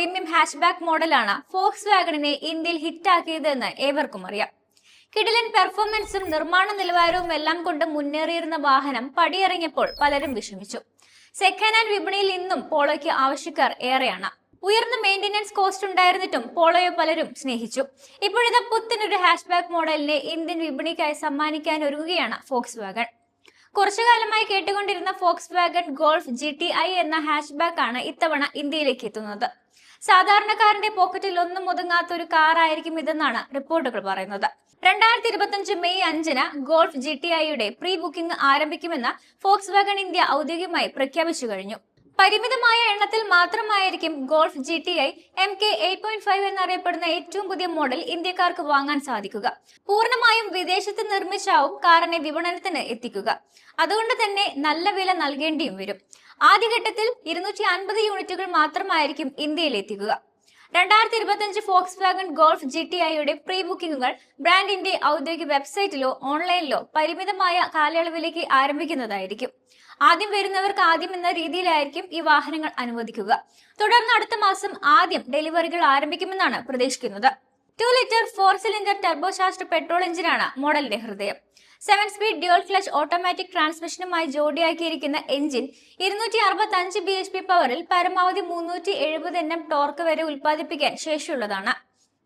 Premium hatchback മോഡലാണ് ഫോക്സ് വാഗണിനെ ഇന്ത്യയിൽ ഹിറ്റാക്കിയതെന്ന് ഏവർക്കും അറിയാം. കിടിലൻ പെർഫോമൻസും നിർമ്മാണ നിലവാരവും എല്ലാം കൊണ്ട് മുന്നേറിയിരുന്ന വാഹനം പടിയിറങ്ങിയപ്പോൾ പലരും വിഷമിച്ചു. സെക്കൻഡ് ഹാൻഡ് വിപണിയിൽ ഇന്നും പോളോയ്ക്ക് ആവശ്യക്കാർ ഏറെയാണ്. ഉയർന്ന മെയിന്റനൻസ് കോസ്റ്റ് ഉണ്ടായിരുന്നിട്ടും പോളോയെ പലരും സ്നേഹിച്ചു. ഇപ്പോഴത്തെ പുത്തനൊരു ഹാഷ്ബാക്ക് മോഡലിനെ ഇന്ത്യൻ വിപണിക്കായി സമ്മാനിക്കാൻ ഒരുങ്ങുകയാണ് ഫോക്സ് വാഗൺ കുറച്ചു കാലമായി കേട്ടുകൊണ്ടിരുന്ന Volkswagen Golf G T I എന്ന ഹാച്ച്ബാക്ക് ആണ് ഇത്തവണ ഇന്ത്യയിലേക്ക് എത്തുന്നത്. സാധാരണക്കാരന്റെ പോക്കറ്റിൽ ഒന്നും ഒതുങ്ങാത്ത ഒരു കാറായിരിക്കും ഇതെന്നാണ് റിപ്പോർട്ടുകൾ പറയുന്നത്. രണ്ടായിരത്തി ഇരുപത്തിയഞ്ച് മെയ് അഞ്ചിന് ഗോൾഫ് ജി ടി ഐയുടെ പ്രീ ബുക്കിംഗ് ആരംഭിക്കുമെന്ന് ഫോക്സ് വാഗൺ ഇന്ത്യ ഔദ്യോഗികമായി പ്രഖ്യാപിച്ചു കഴിഞ്ഞു. പരിമിതമായ എണ്ണത്തിൽ മാത്രമായിരിക്കും Golf G T I M K eight point five എന്നറിയപ്പെടുന്ന ഏറ്റവും പുതിയ മോഡൽ ഇന്ത്യക്കാർക്ക് വാങ്ങാൻ സാധിക്കുക. പൂർണമായും വിദേശത്ത് നിർമ്മിച്ചാവും കാറിനെ വിപണനത്തിന് എത്തിക്കുക. അതുകൊണ്ട് തന്നെ നല്ല വില നൽകേണ്ടിയും വരും. ആദ്യഘട്ടത്തിൽ ഇരുന്നൂറ്റി അൻപത് യൂണിറ്റുകൾ മാത്രമായിരിക്കും ഇന്ത്യയിൽ എത്തിക്കുക. രണ്ടായിരത്തി ഇരുപത്തിയഞ്ച് Volkswagen Golf G T ഐയുടെ പ്രീ ബുക്കിംഗുകൾ ബ്രാൻഡിന്റെ ഔദ്യോഗിക വെബ്സൈറ്റിലോ ഓൺലൈനിലോ പരിമിതമായ കാലയളവിലേക്ക് ആരംഭിക്കുന്നതായിരിക്കും. ആദ്യം വരുന്നവർക്ക് ആദ്യം എന്ന രീതിയിലായിരിക്കും ഈ വാഹനങ്ങൾ അനുവദിക്കുക. തുടർന്ന് അടുത്ത മാസം ആദ്യം ഡെലിവറികൾ ആരംഭിക്കുമെന്നാണ് പ്രതീക്ഷിക്കുന്നത്. Two litre four cylinder turbocharged petrol എഞ്ചിനാണ് മോഡലിന്റെ ഹൃദയം. Seven speed dual clutch automatic ട്രാൻസ്മിഷനുമായി ജോഡിയാക്കിയിരിക്കുന്ന എഞ്ചിൻ ഇരുന്നൂറ്റി അറുപത്തി അഞ്ച് ബി എച്ച് പി പവറിൽ പരമാവധി മുന്നൂറ്റി എഴുപത് എൻ എം ടോർക്ക് വരെ ഉൽപ്പാദിപ്പിക്കാൻ ശേഷിയുള്ളതാണ്.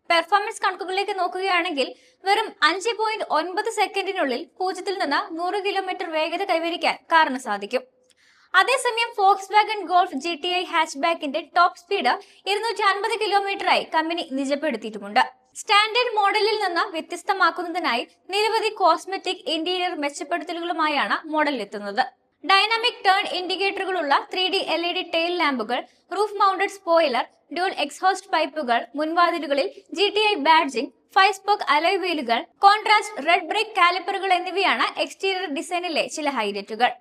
പെർഫോമൻസ് കണക്കുകളിലേക്ക് നോക്കുകയാണെങ്കിൽ വെറും അഞ്ച് പോയിന്റ് ഒൻപത് സെക്കൻഡിനുള്ളിൽ പൂജ്യത്തിൽ നിന്ന് നൂറ് കിലോമീറ്റർ വേഗത കൈവരിക്കാൻ കാറിന് സാധിക്കും. അതേസമയം Volkswagen Golf G T I ഹാച്ച്ബാക്കിന്റെ top speed ഇരുന്നൂറ്റി അൻപത് കിലോമീറ്ററായി കമ്പനി നിജപ്പെടുത്തിയിട്ടുമുണ്ട്. സ്റ്റാൻഡേർഡ് മോഡലിൽ നിന്ന് വ്യത്യസ്തമാക്കുന്നതിനായി നിരവധി കോസ്മെറ്റിക് ഇന്റീരിയർ മെച്ചപ്പെടുത്തലുകളുമായാണ് മോഡൽ എത്തുന്നത് dynamic turn ഇൻഡിക്കേറ്ററുകളുള്ള three D L E D tail ലാമ്പുകൾ roof mounted spoiler dual exhaust പൈപ്പുകൾ മുൻവാതിലുകളിൽ G T I badging five spoke alloy വീലുകൾ contrast red brake കാലിപ്പറുകൾ എന്നിവയാണ് എക്സ്റ്റീരിയർ ഡിസൈനിലെ ചില ഹൈലൈറ്റുകൾ.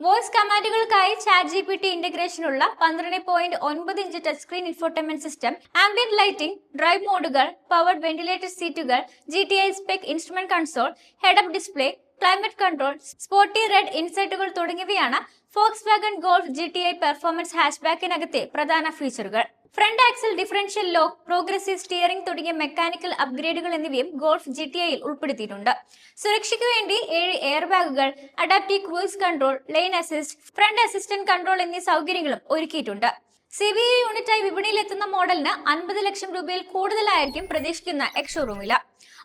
വോയിസ് കമാൻഡുകൾക്കായി ചാറ്റ് ജി പി ടി ഇന്റഗ്രേഷനുള്ള പന്ത്രണ്ട് പോയിന്റ് ഒൻപത് inch touch screen infotainment system ambient lighting drive മോഡുകൾ പവർഡ് വെന്റിലേറ്റഡ് സീറ്റുകൾ G T I spec instrument console head up display climate control sporty red ഇൻസൈറ്റുകൾ തുടങ്ങിയവയാണ് Volkswagen Golf G T I performance ഹാഷ്ബാക്കിനകത്തെ പ്രധാന ഫീച്ചറുകൾ front axle differential lock progressive steering തുടങ്ങിയ mechanical അപ്ഗ്രേഡുകൾ എന്നിവയും Golf G T ഐയിൽ ഉൾപ്പെടുത്തിയിട്ടുണ്ട്. സുരക്ഷയ്ക്ക് വേണ്ടി ഏഴ് എയർ ബാഗുകൾ adaptive cruise control lane assist front assistant control എന്നീ സൗകര്യങ്ങളും ഒരുക്കിയിട്ടുണ്ട്. സി ബി ഐ യൂണിറ്റായി വിപണിയിലെത്തുന്ന മോഡലിന് അൻപത് ലക്ഷം രൂപയിൽ കൂടുതലായിരിക്കും പ്രതീക്ഷിക്കുന്ന എക്സ്ഷോറൂം വില.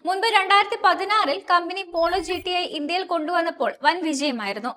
മുൻപ് രണ്ടായിരത്തി പതിനാറിൽ company Polo G T I ഇന്ത്യയിൽ കൊണ്ടുവന്നപ്പോൾ വൻ വിജയമായിരുന്നു.